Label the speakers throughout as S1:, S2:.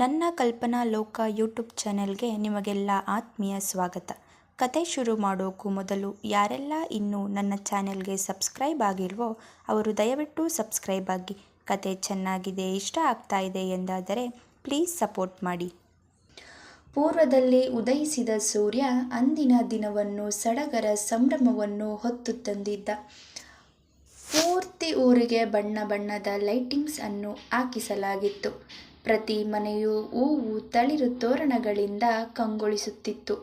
S1: ನನ್ನ ಕಲ್ಪನಾ ಲೋಕ ಯೂಟ್ಯೂಬ್ ಚಾನೆಲ್ಗೆ ನಿಮಗೆಲ್ಲ ಆತ್ಮೀಯ ಸ್ವಾಗತ. ಕತೆ ಶುರು ಮಾಡೋಕ್ಕೂ ಮೊದಲು ಯಾರೆಲ್ಲ ಇನ್ನೂ ನನ್ನ ಚಾನೆಲ್ಗೆ ಸಬ್ಸ್ಕ್ರೈಬ್ ಆಗಿಲ್ವೋ ಅವರು ದಯವಿಟ್ಟು ಸಬ್ಸ್ಕ್ರೈಬ್ ಆಗಿ. ಕತೆ ಚೆನ್ನಾಗಿದೆ, ಇಷ್ಟ ಆಗ್ತಾ ಇದೆ ಎಂದಾದರೆ ಪ್ಲೀಸ್ ಸಪೋರ್ಟ್ ಮಾಡಿ. ಪೂರ್ವದಲ್ಲಿ ಉದಯಿಸಿದ ಸೂರ್ಯ ಅಂದಿನ ದಿನವನ್ನು ಸಡಗರ ಸಂಭ್ರಮವನ್ನು ಹೊತ್ತು ತಂದಿದ್ದ. ಪೂರ್ತಿ ಊರಿಗೆ ಬಣ್ಣ ಬಣ್ಣದ ಲೈಟಿಂಗ್ಸ್ ಅನ್ನು ಹಾಕಿಸಲಾಗಿತ್ತು. ಪ್ರತಿ ಮನೆಯೂ ಹೂವು ತಳಿರು ತೋರಣಗಳಿಂದ ಕಂಗೊಳಿಸುತ್ತಿತ್ತು.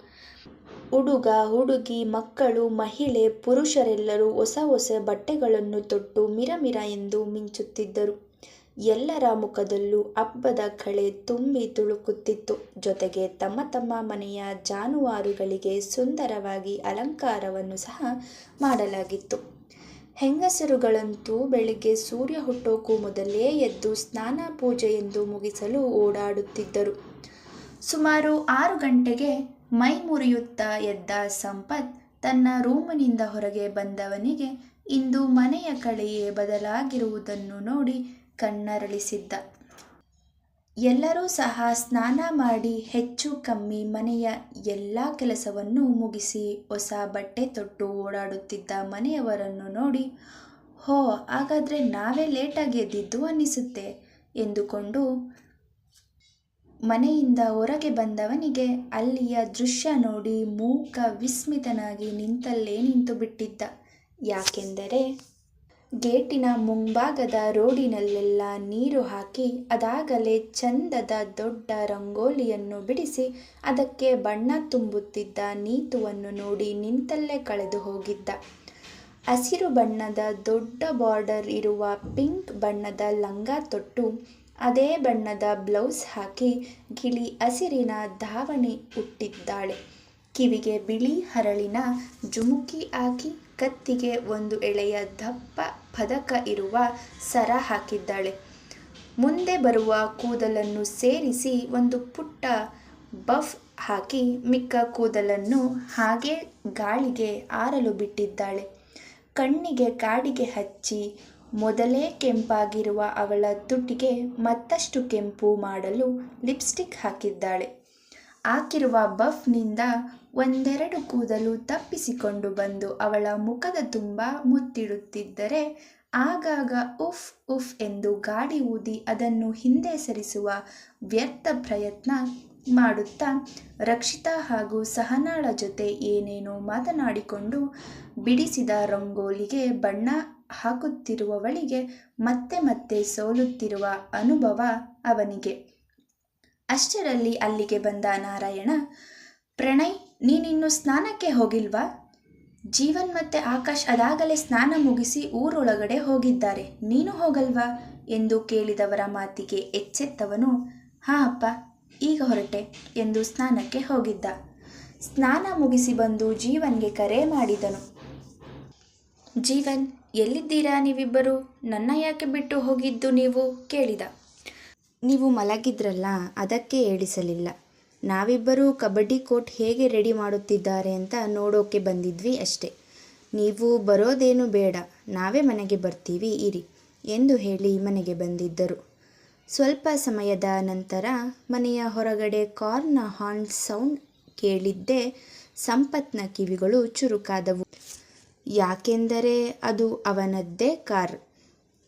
S1: ಹುಡುಗ, ಹುಡುಗಿ, ಮಕ್ಕಳು, ಮಹಿಳೆ, ಪುರುಷರೆಲ್ಲರೂ ಹೊಸ ಹೊಸ ಬಟ್ಟೆಗಳನ್ನು ತೊಟ್ಟು ಮಿರಮಿರ ಎಂದು ಮಿಂಚುತ್ತಿದ್ದರು. ಎಲ್ಲರ ಮುಖದಲ್ಲೂ ಹಬ್ಬದ ಕಳೆ ತುಂಬಿ ತುಳುಕುತ್ತಿತ್ತು. ಜೊತೆಗೆ ತಮ್ಮ ತಮ್ಮ ಮನೆಯ ಜಾನುವಾರುಗಳಿಗೆ ಸುಂದರವಾಗಿ ಅಲಂಕಾರವನ್ನು ಸಹ ಮಾಡಲಾಗಿತ್ತು. ಹೆಂಗಸರುಗಳಂತೂ ಬೆಳಿಗ್ಗೆ ಸೂರ್ಯ ಹುಟ್ಟೋಕ್ಕೂ ಮೊದಲೇ ಎದ್ದು ಸ್ನಾನ ಪೂಜೆ ಎಂದು ಮುಗಿಸಲು ಓಡಾಡುತ್ತಿದ್ದರು. ಸುಮಾರು ಆರು ಗಂಟೆಗೆ ಮೈ ಮುರಿಯುತ್ತಾ ಎದ್ದ ಸಂಪತ್ ತನ್ನ ರೂಮಿನಿಂದ ಹೊರಗೆ ಬಂದವನಿಗೆ ಇಂದು ಮನೆಯ ಕಡೆಯೇ ಬದಲಾಗಿರುವುದನ್ನು ನೋಡಿ ಕಣ್ಣರಳಿಸಿದ್ದ. ಎಲ್ಲರೂ ಸಹ ಸ್ನಾನ ಮಾಡಿ ಹೆಚ್ಚು ಕಮ್ಮಿ ಮನೆಯ ಎಲ್ಲ ಕೆಲಸವನ್ನು ಮುಗಿಸಿ ಹೊಸ ಬಟ್ಟೆ ತೊಟ್ಟು ಓಡಾಡುತ್ತಿದ್ದ ಮನೆಯವರನ್ನು ನೋಡಿ, ಹೋ, ಹಾಗಾದರೆ ನಾವೇ ಲೇಟಾಗಿ ಎದ್ದಿದ್ದು ಅನ್ನಿಸುತ್ತೆ ಎಂದುಕೊಂಡು ಮನೆಯಿಂದ ಹೊರಗೆ ಬಂದವನಿಗೆ ಅಲ್ಲಿಯ ದೃಶ್ಯ ನೋಡಿ ಮೂಕ ವಿಸ್ಮಿತನಾಗಿ ನಿಂತಲ್ಲೇ ನಿಂತು ಬಿಟ್ಟಿದ್ದ ಯಾಕೆಂದರೆ ಗೇಟಿನ ಮುಂಭಾಗದ ರೋಡಿನಲ್ಲೆಲ್ಲ ನೀರು ಹಾಕಿ ಅದಾಗಲೇ ಚಂದದ ದೊಡ್ಡ ರಂಗೋಲಿಯನ್ನು ಬಿಡಿಸಿ ಅದಕ್ಕೆ ಬಣ್ಣ ತುಂಬುತ್ತಿದ್ದ ನೀತುವನ್ನು ನೋಡಿ ನಿಂತಲ್ಲೇ ಕಳೆದು ಹೋಗಿದ್ದ. ಹಸಿರು ಬಣ್ಣದ ದೊಡ್ಡ ಬಾರ್ಡರ್ ಇರುವ ಪಿಂಕ್ ಬಣ್ಣದ ಲಂಗ ತೊಟ್ಟು, ಅದೇ ಬಣ್ಣದ ಬ್ಲೌಸ್ ಹಾಕಿ ಗಿಳಿ ಹಸಿರಿನ ಧಾವಣಿ ಉಟ್ಟಿದ್ದಾಳೆ. ಕಿವಿಗೆ ಬಿಳಿ ಹರಳಿನ ಜುಮುಕಿ ಹಾಕಿ ಕತ್ತಿಗೆ ಒಂದು ಎಳೆಯ ದಪ್ಪ ಪದಕ ಇರುವ ಸರ ಹಾಕಿದ್ದಾಳೆ. ಮುಂದೆ ಬರುವ ಕೂದಲನ್ನು ಸೇರಿಸಿ ಒಂದು ಪುಟ್ಟ ಬಫ್ ಹಾಕಿ ಮಿಕ್ಕ ಕೂದಲನ್ನು ಹಾಗೆ ಗಾಳಿಗೆ ಆರಲು ಬಿಟ್ಟಿದ್ದಾಳೆ. ಕಣ್ಣಿಗೆ ಕಾಡಿಗೆ ಹಚ್ಚಿ ಮೊದಲೇ ಕೆಂಪಾಗಿರುವ ಅವಳ ತುಟಿಗೆ ಮತ್ತಷ್ಟು ಕೆಂಪು ಮಾಡಲು ಲಿಪ್ಸ್ಟಿಕ್ ಹಾಕಿದ್ದಾಳೆ. ಹಾಕಿರುವ ಬಫ್ನಿಂದ ಒಂದೆರಡು ಕೂದಲು ತಪ್ಪಿಸಿಕೊಂಡು ಬಂದು ಅವಳ ಮುಖದ ತುಂಬ ಮುತ್ತಿಡುತ್ತಿದ್ದರೆ ಆಗಾಗ ಉಫ್ ಉಫ್ ಎಂದು ಗಾಡಿ ಊದಿ ಅದನ್ನು ಹಿಂದೆ ಸರಿಸುವ ವ್ಯರ್ಥ ಪ್ರಯತ್ನ ಮಾಡುತ್ತಾ ರಕ್ಷಿತಾ ಹಾಗೂ ಸಹನಾಳ ಜೊತೆ ಏನೇನೋ ಮಾತನಾಡಿಕೊಂಡು ಬಿಡಿಸಿದ ರಂಗೋಲಿಗೆ ಬಣ್ಣ ಹಾಕುತ್ತಿರುವವಳಿಗೆ ಮತ್ತೆ ಮತ್ತೆ ಸೋಲುತ್ತಿರುವ ಅನುಭವ ಅವನಿಗೆ. ಅಷ್ಟರಲ್ಲಿ ಅಲ್ಲಿಗೆ ಬಂದ ನಾರಾಯಣ, ಪ್ರಣಯ್, ನೀನಿನ್ನು ಸ್ನಾನಕ್ಕೆ ಹೋಗಿಲ್ವಾ? ಜೀವನ್ ಮತ್ತೆ ಆಕಾಶ್ ಅದಾಗಲೇ ಸ್ನಾನ ಮುಗಿಸಿ ಊರೊಳಗಡೆ ಹೋಗಿದ್ದಾರೆ. ನೀನು ಹೋಗಲ್ವಾ? ಎಂದು ಕೇಳಿದವರ ಮಾತಿಗೆ ಎಚ್ಚೆತ್ತವನು, ಹಾ ಅಪ್ಪ, ಈಗ ಹೊರಟೆ ಎಂದು ಸ್ನಾನಕ್ಕೆ ಹೋಗಿದ್ದ. ಸ್ನಾನ ಮುಗಿಸಿ ಬಂದು ಜೀವನ್ಗೆ ಕರೆ ಮಾಡಿದನು. ಜೀವನ್, ಎಲ್ಲಿದ್ದೀರಾ ನೀವಿಬ್ಬರು? ನನ್ನ ಯಾಕೆ ಬಿಟ್ಟು ಹೋಗಿದ್ದು ನೀವು? ಕೇಳಿದ. ನೀವು ಮಲಗಿದ್ರಲ್ಲ, ಅದಕ್ಕೆ ಏಳಿಸಲಿಲ್ಲ ನಾವಿಬ್ಬರೂ ಕಬಡ್ಡಿ ಕೋರ್ಟ್ ಹೇಗೆ ರೆಡಿ ಮಾಡುತ್ತಿದ್ದಾರೆ ಅಂತ ನೋಡೋಕೆ ಬಂದಿದ್ವಿ ಅಷ್ಟೆ. ನೀವು ಬರೋದೇನು ಬೇಡ, ನಾವೇ ಮನೆಗೆ ಬರ್ತೀವಿ, ಇರಿ ಎಂದು ಹೇಳಿ ಮನೆಗೆ ಬಂದಿದ್ದರು. ಸ್ವಲ್ಪ ಸಮಯದ ನಂತರ ಮನೆಯ ಹೊರಗಡೆ ಕಾರ್ನ ಹಾರ್ನ್ ಸೌಂಡ್ ಕೇಳಿದ್ದೇ ಸಂಪತ್ನ ಕಿವಿಗಳು ಚುರುಕಾದವು. ಯಾಕೆಂದರೆ ಅದು ಅವನದ್ದೇ ಕಾರ್.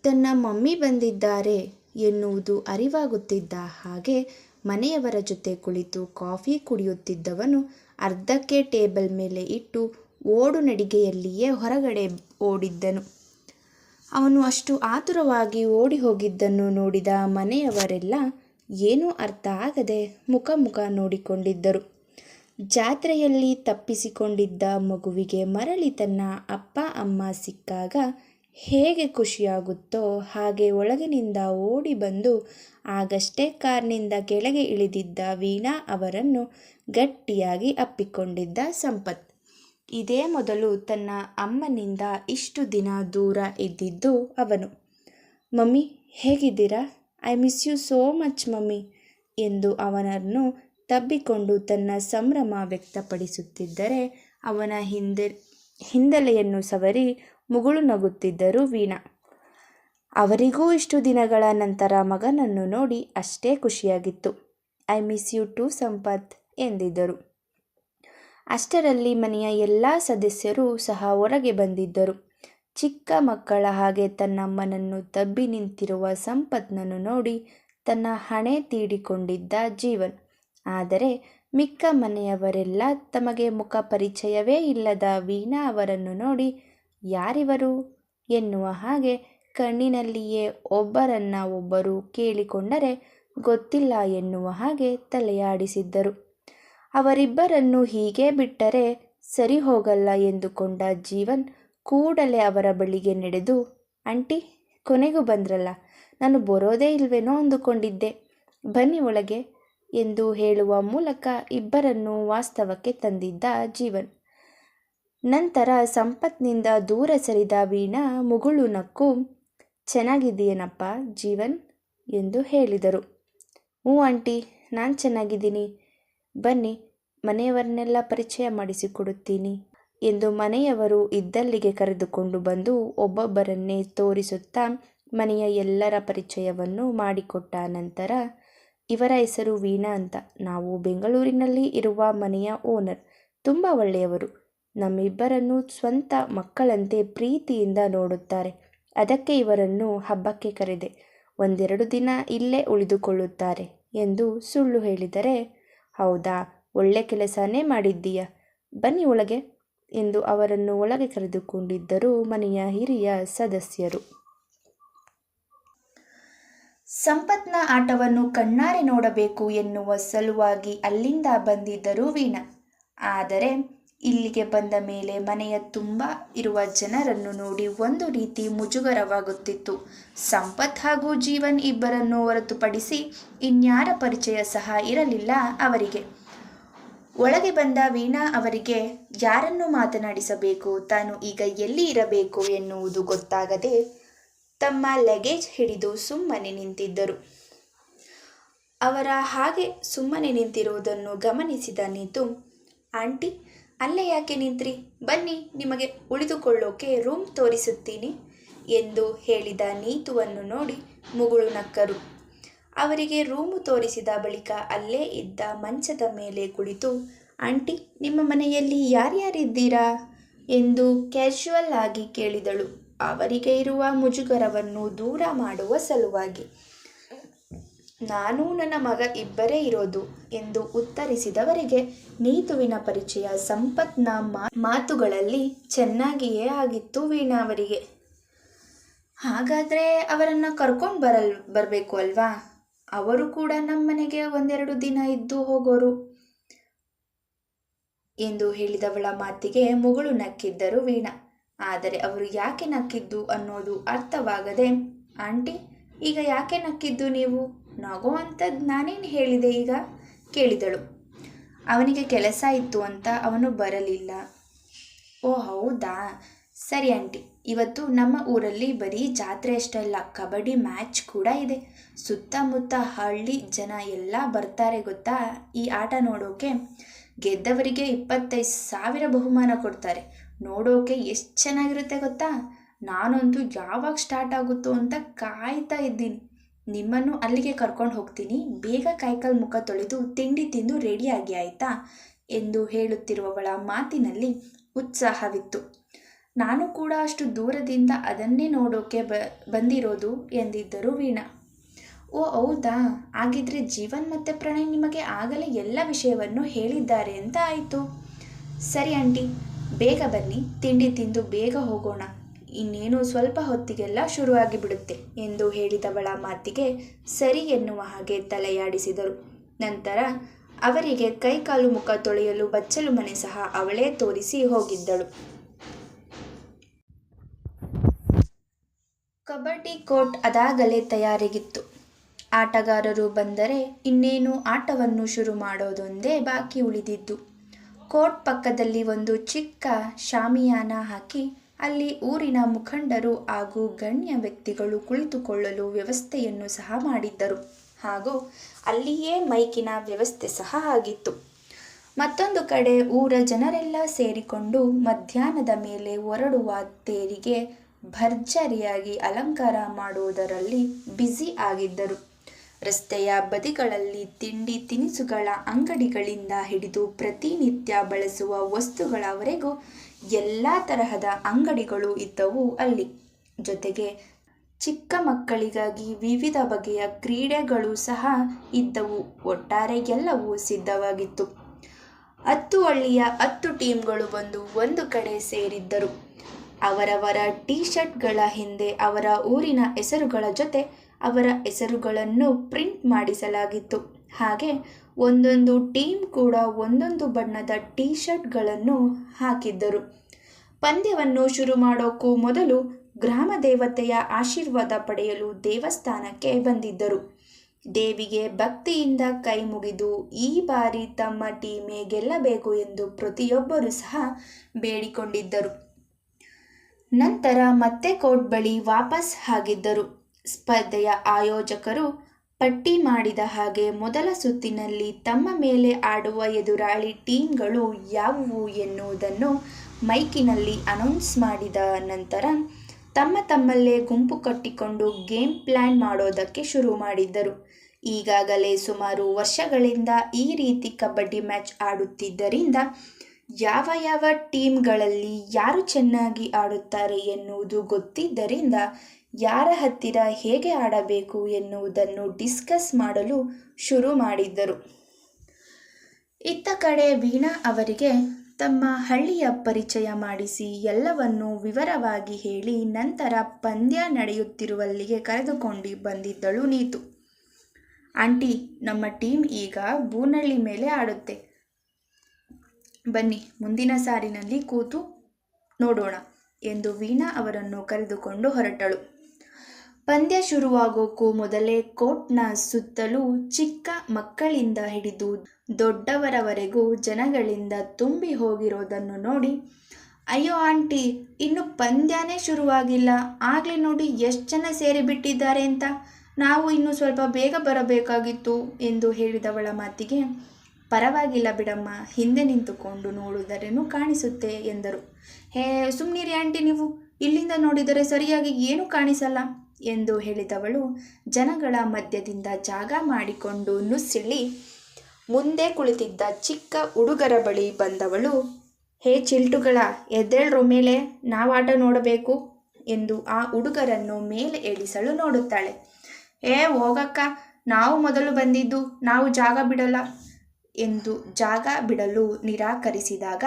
S1: ತನ್ನ ಮಮ್ಮಿ ಬಂದಿದ್ದಾರೆ ಎನ್ನುವುದು ಅರಿವಾಗುತ್ತಿದ್ದ ಹಾಗೆ ಮನೆಯವರ ಜೊತೆ ಕುಳಿತು ಕಾಫಿ ಕುಡಿಯುತ್ತಿದ್ದವನು ಅರ್ಧಕ್ಕೆ ಟೇಬಲ್ ಮೇಲೆ ಇಟ್ಟು ಓಡು ನಡಿಗೆಯಲ್ಲಿಯೇ ಹೊರಗಡೆ ಓಡಿದ್ದನು. ಅವನು ಅಷ್ಟು ಆತುರವಾಗಿ ಓಡಿ ಹೋಗಿದ್ದನ್ನು ನೋಡಿದ ಮನೆಯವರೆಲ್ಲ ಏನೂ ಅರ್ಥ ಆಗದೆ ಮುಖ ಮುಖ ನೋಡಿಕೊಂಡಿದ್ದರು. ಜಾತ್ರೆಯಲ್ಲಿ ತಪ್ಪಿಸಿಕೊಂಡಿದ್ದ ಮಗುವಿಗೆ ಮರಳಿ ತನ್ನ ಅಪ್ಪ ಅಮ್ಮ ಸಿಕ್ಕಾಗ ಹೇಗೆ ಖುಷಿಯಾಗುತ್ತೋ ಹಾಗೆ ಒಳಗಿನಿಂದ ಓಡಿ ಬಂದು ಆಗಷ್ಟೇ ಕಾರ್ನಿಂದ ಕೆಳಗೆ ಇಳಿದಿದ್ದ ವೀಣಾ ಅವರನ್ನು ಗಟ್ಟಿಯಾಗಿ ಅಪ್ಪಿಕೊಂಡಿದ್ದ ಸಂಪತ್. ಇದೇ ಮೊದಲು ತನ್ನ ಅಮ್ಮನಿಂದ ಇಷ್ಟು ದಿನ ದೂರ ಇದ್ದಿದ್ದು ಅವನು. ಮಮ್ಮಿ, ಹೇಗಿದ್ದೀರಾ? I miss you so much mummy ಎಂದು ಅವನನ್ನು ತಬ್ಬಿಕೊಂಡು ತನ್ನ ಸಂಭ್ರಮ ವ್ಯಕ್ತಪಡಿಸುತ್ತಿದ್ದರೆ ಅವನ ಹಿಂದೆ, ಹಿಂದಲೆಯನ್ನು ಸವರಿ ಮುಗುಳು ನಗುತ್ತಿದ್ದರು ವೀಣಾ. ಅವರಿಗೂ ಇಷ್ಟು ದಿನಗಳ ನಂತರ ಮಗನನ್ನು ನೋಡಿ ಅಷ್ಟೇ ಖುಷಿಯಾಗಿತ್ತು. I miss you too Sampath, ಎಂದಿದ್ದರು. ಅಷ್ಟರಲ್ಲಿ ಮನೆಯ ಎಲ್ಲ ಸದಸ್ಯರು ಸಹ ಹೊರಗೆ ಬಂದಿದ್ದರು. ಚಿಕ್ಕ ಮಕ್ಕಳ ಹಾಗೆ ತನ್ನಮ್ಮನನ್ನು ತಬ್ಬಿ ನಿಂತಿರುವ ಸಂಪತ್ನನ್ನು ನೋಡಿ ತನ್ನ ಹಣೆ ತೀಡಿಕೊಂಡಿದ್ದ ಜೀವನ್. ಆದರೆ ಮಿಕ್ಕ ಮನೆಯವರೆಲ್ಲ ತಮಗೆ ಮುಖ ಪರಿಚಯವೇ ಇಲ್ಲದ ವೀಣಾ ಅವರನ್ನು ನೋಡಿ ಯಾರಿವರು? ಎನ್ನುವ ಹಾಗೆ ಕಣ್ಣಿನಲ್ಲಿಯೇ ಒಬ್ಬರನ್ನ ಒಬ್ಬರು ಕೇಳಿಕೊಂಡರೆ ಗೊತ್ತಿಲ್ಲ ಎನ್ನುವ ಹಾಗೆ ತಲೆಯಾಡಿಸಿದ್ದರು. ಅವರಿಬ್ಬರನ್ನು ಹೀಗೆ ಬಿಟ್ಟರೆ ಸರಿ ಹೋಗಲ್ಲ ಎಂದುಕೊಂಡ ಜೀವನ್ ಕೂಡಲೇ ಅವರ ಬಳಿಗೆ ನಡೆದು, ಆಂಟಿ, ಕೊನೆಗೂ ಬಂದ್ರಲ್ಲ, ನಾನು ಬರೋದೇ ಇಲ್ವೇನೋ ಅಂದುಕೊಂಡಿದ್ದೆ. ಬನ್ನಿ ಒಳಗೆ, ಎಂದು ಹೇಳುವ ಮೂಲಕ ಇಬ್ಬರನ್ನು ವಾಸ್ತವಕ್ಕೆ ತಂದಿದ್ದ ಜೀವನ್. ನಂತರ ಸಂಪತ್ನಿಂದ ದೂರ ಸರಿದ ವೀಣಾ ಮುಗುಳು ನಕ್ಕು, ಚೆನ್ನಾಗಿದ್ದೀಯೇನಪ್ಪ ಜೀವನ್? ಎಂದು ಹೇಳಿದರು. ಹ್ಞೂ ಆಂಟಿ, ನಾನು ಚೆನ್ನಾಗಿದ್ದೀನಿ. ಬನ್ನಿ, ಮನೆಯವರನ್ನೆಲ್ಲ ಪರಿಚಯ ಮಾಡಿಸಿಕೊಡುತ್ತೀನಿ ಎಂದು ಮನೆಯವರು ಇದ್ದಲ್ಲಿಗೆ ಕರೆದುಕೊಂಡು ಬಂದು ಒಬ್ಬೊಬ್ಬರನ್ನೇ ತೋರಿಸುತ್ತಾ ಮನೆಯ ಎಲ್ಲರ ಪರಿಚಯವನ್ನು ಮಾಡಿಕೊಟ್ಟ ನಂತರ, ಇವರ ಹೆಸರು ವೀಣಾ ಅಂತ. ನಾವು ಬೆಂಗಳೂರಿನಲ್ಲಿ ಇರುವ ಮನೆಯ ಓನರ್. ತುಂಬ ಒಳ್ಳೆಯವರು. ನಮ್ಮಿಬ್ಬರನ್ನು ಸ್ವಂತ ಮಕ್ಕಳಂತೆ ಪ್ರೀತಿಯಿಂದ ನೋಡುತ್ತಾರೆ. ಅದಕ್ಕೆ ಇವರನ್ನು ಹಬ್ಬಕ್ಕೆ ಕರೆದೆ. ಒಂದೆರಡು ದಿನ ಇಲ್ಲೇ ಉಳಿದುಕೊಳ್ಳುತ್ತಾರೆ ಎಂದು ಸುಳ್ಳು ಹೇಳಿದರೆ, ಹೌದಾ, ಒಳ್ಳೆ ಕೆಲಸನೇ ಮಾಡಿದ್ದೀಯ, ಬನ್ನಿ ಒಳಗೆ ಎಂದು ಅವರನ್ನು ಒಳಗೆ ಕರೆದುಕೊಂಡಿದ್ದರು ಮನೆಯ ಹಿರಿಯ ಸದಸ್ಯರು. ಸಂಪತ್ನ ಆಟವನ್ನು ಕಣ್ಣಾರೆ ನೋಡಬೇಕು ಎನ್ನುವ ಸಲುವಾಗಿ ಅಲ್ಲಿಂದ ಬಂದಿದ್ದರು ವೀಣಾ ಆದರೆ ಇಲ್ಲಿಗೆ ಬಂದ ಮೇಲೆ ಮನೆಯ ತುಂಬ ಇರುವ ಜನರನ್ನು ನೋಡಿ ಒಂದು ರೀತಿ ಮುಜುಗರವಾಗುತ್ತಿತ್ತು. ಸಂಪತ್ ಹಾಗೂ ಜೀವನ್ ಇಬ್ಬರನ್ನು ಹೊರತುಪಡಿಸಿ ಇನ್ಯಾರ ಪರಿಚಯ ಸಹ ಇರಲಿಲ್ಲ ಅವರಿಗೆ. ಒಳಗೆ ಬಂದ ವೀಣಾ ಅವರಿಗೆ, ಯಾರನ್ನು ಮಾತನಾಡಿಸಬೇಕು? ತಾನು ಈಗ ಎಲ್ಲಿ ಇರಬೇಕು ಎನ್ನುವುದು ಗೊತ್ತಾಗದೆ ತಮ್ಮ ಲಗೇಜ್ ಹಿಡಿದು ಸುಮ್ಮನೆ ನಿಂತಿದ್ದರು. ಅವರ ಹಾಗೆ ಸುಮ್ಮನೆ ನಿಂತಿರುವುದನ್ನು ಗಮನಿಸಿದ ನೀತು, ಆಂಟಿ ಅಲ್ಲೇ ಯಾಕೆ ನಿಂತ್ರಿ? ಬನ್ನಿ, ನಿಮಗೆ ಉಳಿದುಕೊಳ್ಳೋಕೆ ರೂಮ್ ತೋರಿಸುತ್ತೀನಿ ಎಂದು ಹೇಳಿದ ನೀತುವನ್ನು ನೋಡಿ ಮುಗುಳು ನಕ್ಕರು. ಅವರಿಗೆ ರೂಮು ತೋರಿಸಿದ ಬಳಿಕ ಅಲ್ಲೇ ಇದ್ದ ಮಂಚದ ಮೇಲೆ ಕುಳಿತು, ಆಂಟಿ, ನಿಮ್ಮ ಮನೆಯಲ್ಲಿ ಯಾರ್ಯಾರಿದ್ದೀರಾ? ಎಂದು ಕ್ಯಾಶುವಲ್ ಆಗಿ ಕೇಳಿದಳು. ಅವರಿಗೆ ಇರುವ ಮುಜುಗರವನ್ನು ದೂರ ಮಾಡುವ ಸಲುವಾಗಿ ನಾನು ನನ್ನ ಮಗ ಇಬ್ಬರೇ ಇರೋದು ಎಂದು ಉತ್ತರಿಸಿದವರಿಗೆ ನೀತುವಿನ ಪರಿಚಯ ಸಂಪತ್ನ ಮಾತುಗಳಲ್ಲಿ ಚೆನ್ನಾಗಿಯೇ ಆಗಿತ್ತು ವೀಣಾ ಅವರಿಗೆ. ಹಾಗಾದರೆ ಅವರನ್ನು ಕರ್ಕೊಂಡು ಬರಲ್, ಬರಬೇಕು ಅಲ್ವಾ? ಅವರು ಕೂಡ ನಮ್ಮ ಮನೆಗೆ ಒಂದೆರಡು ದಿನ ಇದ್ದು ಹೋಗೋರು. ಎಂದು ಹೇಳಿದವಳ ಮಾತಿಗೆ ಮುಗುಳು ನಕ್ಕಿದ್ದರು ವೀಣಾ. ಆದರೆ ಅವರು ಯಾಕೆ ನಕ್ಕಿದ್ದು ಅನ್ನೋದು ಅರ್ಥವಾಗದೆ, ಆಂಟಿ, ಈಗ ಯಾಕೆ ನಕ್ಕಿದ್ದು ನೀವು? ನಗೋ ಅಂಥದ್ದು ನಾನೇನು ಹೇಳಿದೆ ಈಗ? ಕೇಳಿದಳು. ಅವನಿಗೆ ಕೆಲಸ ಇತ್ತು ಅಂತ ಅವನು ಬರಲಿಲ್ಲ. ಓ, ಹೌದಾ? ಸರಿ ಆಂಟಿ, ಇವತ್ತು ನಮ್ಮ ಊರಲ್ಲಿ ಬರೀ ಜಾತ್ರೆ ಅಷ್ಟೇ ಅಲ್ಲ, ಕಬಡ್ಡಿ ಮ್ಯಾಚ್ ಕೂಡ ಇದೆ. ಸುತ್ತಮುತ್ತ ಹಳ್ಳಿ ಜನ ಎಲ್ಲ ಬರ್ತಾರೆ ಗೊತ್ತಾ? ಈ ಆಟ ನೋಡೋಕೆ ಗೆದ್ದವರಿಗೆ ಇಪ್ಪತ್ತೈದು ಸಾವಿರ ಬಹುಮಾನ ಕೊಡ್ತಾರೆ. ನೋಡೋಕೆ ಎಷ್ಟು ಚೆನ್ನಾಗಿರುತ್ತೆ ಗೊತ್ತಾ? ನಾನಂತೂ ಯಾವಾಗ ಸ್ಟಾರ್ಟ್ ಆಗುತ್ತೋ ಅಂತ ಕಾಯ್ತಾ ಇದ್ದೀನಿ. ನಿಮ್ಮನ್ನು ಅಲ್ಲಿಗೆ ಕರ್ಕೊಂಡು ಹೋಗ್ತೀನಿ. ಬೇಗ ಕೈಕಾಲು ಮುಖ ತೊಳೆದು ತಿಂಡಿ ತಿಂದು ರೆಡಿಯಾಗಿ ಆಯಿತಾ? ಎಂದು ಹೇಳುತ್ತಿರುವವಳ ಮಾತಿನಲ್ಲಿ ಉತ್ಸಾಹವಿತ್ತು. ನಾನು ಕೂಡ ಅಷ್ಟು ದೂರದಿಂದ ಅದನ್ನೇ ನೋಡೋಕೆ ಬ, ಬಂದಿರೋದು, ಎಂದಿದ್ದರು ವೀಣಾ. ಓ, ಹೌದಾ? ಹಾಗಿದ್ರೆ ಜೀವನ್ ಮತ್ತು ಪ್ರಣಯ್ ನಿಮಗೆ ಆಗಲೇ ಎಲ್ಲ ವಿಷಯವನ್ನು ಹೇಳಿದ್ದಾರೆ ಅಂತ ಆಯಿತು. ಸರಿ, ಆಂಟಿ. ಬೇಗ ಬನ್ನಿ. ತಿಂಡಿ ತಿಂದು ಬೇಗ ಹೋಗೋಣ. ಇನ್ನೇನು ಸ್ವಲ್ಪ ಹೊತ್ತಿಗೆಲ್ಲ ಶುರುವಾಗಿ ಬಿಡುತ್ತೆ ಎಂದು ಹೇಳಿದವಳ ಮಾತಿಗೆ ಸರಿ ಎನ್ನುವ ಹಾಗೆ ತಲೆಯಾಡಿಸಿದರು. ನಂತರ ಅವರಿಗೆ ಕೈಕಾಲು ಮುಖ ತೊಳೆಯಲು ಬಚ್ಚಲು ಮನೆ ಸಹ ಅವಳೇ ತೋರಿಸಿ ಹೋಗಿದ್ದಳು. ಕಬಡ್ಡಿ ಕೋರ್ಟ್ ಅದಾಗಲೇ ತಯಾರಿಗಿತ್ತು. ಆಟಗಾರರು ಬಂದರೆ ಇನ್ನೇನು ಆಟವನ್ನು ಶುರು ಮಾಡೋದೊಂದೇ ಬಾಕಿ ಉಳಿದಿದ್ದು. ಕೋರ್ಟ್ ಪಕ್ಕದಲ್ಲಿ ಒಂದು ಚಿಕ್ಕ ಶಾಮಿಯಾನ ಹಾಕಿ ಅಲ್ಲಿ ಊರಿನ ಮುಖಂಡರು ಹಾಗೂ ಗಣ್ಯ ವ್ಯಕ್ತಿಗಳು ಕುಳಿತುಕೊಳ್ಳಲು ವ್ಯವಸ್ಥೆಯನ್ನು ಸಹ ಮಾಡಿದ್ದರು. ಹಾಗೂ ಅಲ್ಲಿಯೇ ಮೈಕಿನ ವ್ಯವಸ್ಥೆ ಸಹ ಆಗಿತ್ತು. ಮತ್ತೊಂದು ಕಡೆ ಊರ ಜನರೆಲ್ಲ ಸೇರಿಕೊಂಡು ಮಧ್ಯಾಹ್ನದ ಮೇಲೆ ಹೊರಡುವ ತೇರಿಗೆ ಭರ್ಜರಿಯಾಗಿ ಅಲಂಕಾರ ಮಾಡುವುದರಲ್ಲಿ ಬ್ಯುಸಿ ಆಗಿದ್ದರು. ರಸ್ತೆಯ ಬದಿಗಳಲ್ಲಿ ತಿಂಡಿ ತಿನಿಸುಗಳ ಅಂಗಡಿಗಳಿಂದ ಹಿಡಿದು ಪ್ರತಿನಿತ್ಯ ಬಳಸುವ ವಸ್ತುಗಳವರೆಗೂ ಎಲ್ಲ ತರಹದ ಅಂಗಡಿಗಳು ಇದ್ದವು ಅಲ್ಲಿ. ಜೊತೆಗೆ ಚಿಕ್ಕ ಮಕ್ಕಳಿಗಾಗಿ ವಿವಿಧ ಬಗೆಯ ಕ್ರೀಡೆಗಳು ಸಹ ಇದ್ದವು. ಒಟ್ಟಾರೆ ಎಲ್ಲವೂ ಸಿದ್ಧವಾಗಿತ್ತು. ಹತ್ತು ಹಳ್ಳಿಯ ಹತ್ತು ಟೀಮ್ಗಳು ಬಂದು ಒಂದು ಕಡೆ ಸೇರಿದ್ದರು. ಅವರವರ ಟೀ ಶರ್ಟ್ಗಳ ಹಿಂದೆ ಅವರ ಊರಿನ ಹೆಸರುಗಳ ಜೊತೆ ಅವರ ಹೆಸರುಗಳನ್ನು ಪ್ರಿಂಟ್ ಮಾಡಿಸಲಾಗಿತ್ತು. ಹಾಗೆ ಒಂದೊಂದು ಟೀಮ್ ಕೂಡ ಒಂದೊಂದು ಬಣ್ಣದ ಟೀ ಶರ್ಟ್ಗಳನ್ನು ಹಾಕಿದ್ದರು. ಪಂದ್ಯವನ್ನು ಶುರು ಮಾಡೋಕ್ಕೂ ಮೊದಲು ಗ್ರಾಮ ದೇವತೆಯ ಆಶೀರ್ವಾದ ಪಡೆಯಲು ದೇವಸ್ಥಾನಕ್ಕೆ ಬಂದಿದ್ದರು. ದೇವಿಗೆ ಭಕ್ತಿಯಿಂದ ಕೈ ಮುಗಿದು ಈ ಬಾರಿ ತಮ್ಮ ಟೀಮೇ ಗೆಲ್ಲಬೇಕು ಎಂದು ಪ್ರತಿಯೊಬ್ಬರು ಸಹ ಬೇಡಿಕೊಂಡಿದ್ದರು. ನಂತರ ಮತ್ತೆ ಕೋರ್ಟ್ ಬಳಿ ವಾಪಸ್ ಆಗಿದ್ದರು. ಸ್ಪರ್ಧೆಯ ಆಯೋಜಕರು ಪಟ್ಟಿ ಮಾಡಿದ ಹಾಗೆ ಮೊದಲ ಸುತ್ತಿನಲ್ಲಿ ತಮ್ಮ ಮೇಲೆ ಆಡುವ ಎದುರಾಳಿ ಟೀಮ್ಗಳು ಯಾವುವು ಎನ್ನುವುದನ್ನು ಮೈಕಿನಲ್ಲಿ ಅನೌನ್ಸ್ ಮಾಡಿದ ನಂತರ ತಮ್ಮ ತಮ್ಮಲ್ಲೇ ಗುಂಪು ಕಟ್ಟಿಕೊಂಡು ಗೇಮ್ ಪ್ಲ್ಯಾನ್ ಮಾಡೋದಕ್ಕೆ ಶುರು ಮಾಡಿದ್ದರು. ಈಗಾಗಲೇ ಸುಮಾರು ವರ್ಷಗಳಿಂದ ಈ ರೀತಿ ಕಬಡ್ಡಿ ಮ್ಯಾಚ್ ಆಡುತ್ತಿದ್ದರಿಂದ ಯಾವ ಯಾವ ಟೀಮ್ಗಳಲ್ಲಿ ಯಾರು ಚೆನ್ನಾಗಿ ಆಡುತ್ತಾರೆ ಎನ್ನುವುದು ಗೊತ್ತಿದ್ದರಿಂದ ಯಾರ ಹತ್ತಿರ ಹೇಗೆ ಆಡಬೇಕು ಎನ್ನುವುದನ್ನು ಡಿಸ್ಕಸ್ ಮಾಡಲು ಶುರು ಮಾಡಿದ್ದರು. ಇತ್ತ ಕಡೆ ವೀಣಾ ಅವರಿಗೆ ತಮ್ಮ ಹಳ್ಳಿಯ ಪರಿಚಯ ಮಾಡಿಸಿ ಎಲ್ಲವನ್ನೂ ವಿವರವಾಗಿ ಹೇಳಿ ನಂತರ ಪಂದ್ಯ ನಡೆಯುತ್ತಿರುವಲ್ಲಿಗೆ ಕರೆದುಕೊಂಡು ಬಂದಿದ್ದಳು ನೀತು. ಆಂಟಿ, ನಮ್ಮ ಟೀಮ್ ಈಗ ಬೂನಳ್ಳಿ ಮೇಲೆ ಆಡುತ್ತೆ. ಬನ್ನಿ, ಮುಂದಿನ ಸಾರಿನಲ್ಲಿ ಕೂತು ನೋಡೋಣ, ಎಂದು ವೀಣಾ ಅವರನ್ನು ಕರೆದುಕೊಂಡು ಹೊರಟಳು. ಪಂದ್ಯ ಶುರುವಾಗೋಕ್ಕೂ ಮೊದಲೇ ಕೋರ್ಟ್ನ ಸುತ್ತಲೂ ಚಿಕ್ಕ ಮಕ್ಕಳಿಂದ ಹಿಡಿದು ದೊಡ್ಡವರವರೆಗೂ ಜನಗಳಿಂದ ತುಂಬಿ ಹೋಗಿರೋದನ್ನು ನೋಡಿ, ಅಯ್ಯೋ ಆಂಟಿ, ಇನ್ನು ಪಂದ್ಯನೇ ಶುರುವಾಗಿಲ್ಲ. ಆಗಲೇ ನೋಡಿ ಎಷ್ಟು ಜನ ಸೇರಿಬಿಟ್ಟಿದ್ದಾರೆ ಅಂತ. ನಾವು ಇನ್ನು ಸ್ವಲ್ಪ ಬೇಗ ಬರಬೇಕಾಗಿತ್ತು, ಎಂದು ಹೇಳಿದವಳ ಮಾತಿಗೆ, ಪರವಾಗಿಲ್ಲ ಬಿಡಮ್ಮ, ಹಿಂದೆ ನಿಂತುಕೊಂಡು ನೋಡುವುದರೇನು ಕಾಣಿಸುತ್ತೆ, ಎಂದರು. ಹೇ ಸುಮ್ಮನಿರಿ ಆಂಟಿ ನೀವು. ಇಲ್ಲಿಂದ ನೋಡಿದರೆ ಸರಿಯಾಗಿ ಏನೂ ಕಾಣಿಸಲ್ಲ. ಎಂದು ಹೇಳಿದವಳು, ಜನಗಳ ಮಧ್ಯದಿಂದ ಜಾಗ ಮಾಡಿಕೊಂಡು ನುಸಿಳಿ ಮುಂದೆ ಕುಳಿತಿದ್ದ ಚಿಕ್ಕ ಹುಡುಗರ ಬಳಿ ಬಂದವಳು, ಹೇ ಚಿಲ್ಟುಗಳ, ಎದ್ದೇಳ್ರೋ ಮೇಲೆ ನಾವಾಟ ನೋಡಬೇಕು? ಎಂದು ಆ ಹುಡುಗರನ್ನು ಮೇಲೆ ಏಳಿಸಲು ನೋಡುತ್ತಾಳೆ. ಏ, ಹೋಗಕ್ಕ, ನಾವು ಮೊದಲು ಬಂದಿದ್ದು ನಾವು ಜಾಗ ಬಿಡಲ್ಲ? ಎಂದು ಜಾಗ ಬಿಡಲು ನಿರಾಕರಿಸಿದಾಗ,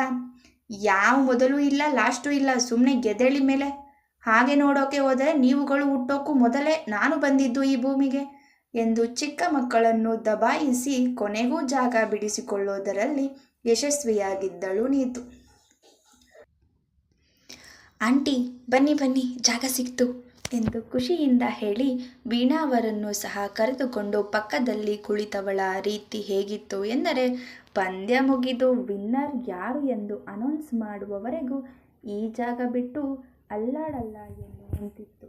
S1: ಯಾವ ಮೊದಲು ಇಲ್ಲ, ಲಾಸ್ಟು ಇಲ್ಲ ಸುಮ್ಮನೆ ಗೆದೇಳಿ ಮೇಲೆ ಹಾಗೆ ನೋಡೋಕೆ ಹೋದರೆ ನೀವುಗಳು ಹುಟ್ಟೋಕ್ಕೂ ಮೊದಲೇ ನಾನು ಬಂದಿದ್ದು ಈ ಭೂಮಿಗೆ ಎಂದು ಚಿಕ್ಕ ಮಕ್ಕಳನ್ನು ದಬಾಯಿಸಿ ಕೊನೆಗೂ ಜಾಗ ಬಿಡಿಸಿಕೊಳ್ಳೋದರಲ್ಲಿ ಯಶಸ್ವಿಯಾಗಿದ್ದಳು ನೀತು. ಆಂಟಿ, ಬನ್ನಿ ಬನ್ನಿ, ಜಾಗ ಸಿಕ್ತು ಎಂದು ಖುಷಿಯಿಂದ ಹೇಳಿ ವೀಣಾವರನ್ನು ಸಹ ಕರೆದುಕೊಂಡು ಪಕ್ಕದಲ್ಲಿ ಕುಳಿತವಳ ರೀತಿ ಹೇಗಿತ್ತು ಎಂದರೆ, ಪಂದ್ಯ ಮುಗಿದು ವಿನ್ನರ್ ಯಾರು ಎಂದು ಅನೌನ್ಸ್ ಮಾಡುವವರೆಗೂ ಈ ಜಾಗ ಬಿಟ್ಟು ಅಲ್ಲಾಡಲ್ಲ ಎಂದು ನಿಂತಿತ್ತು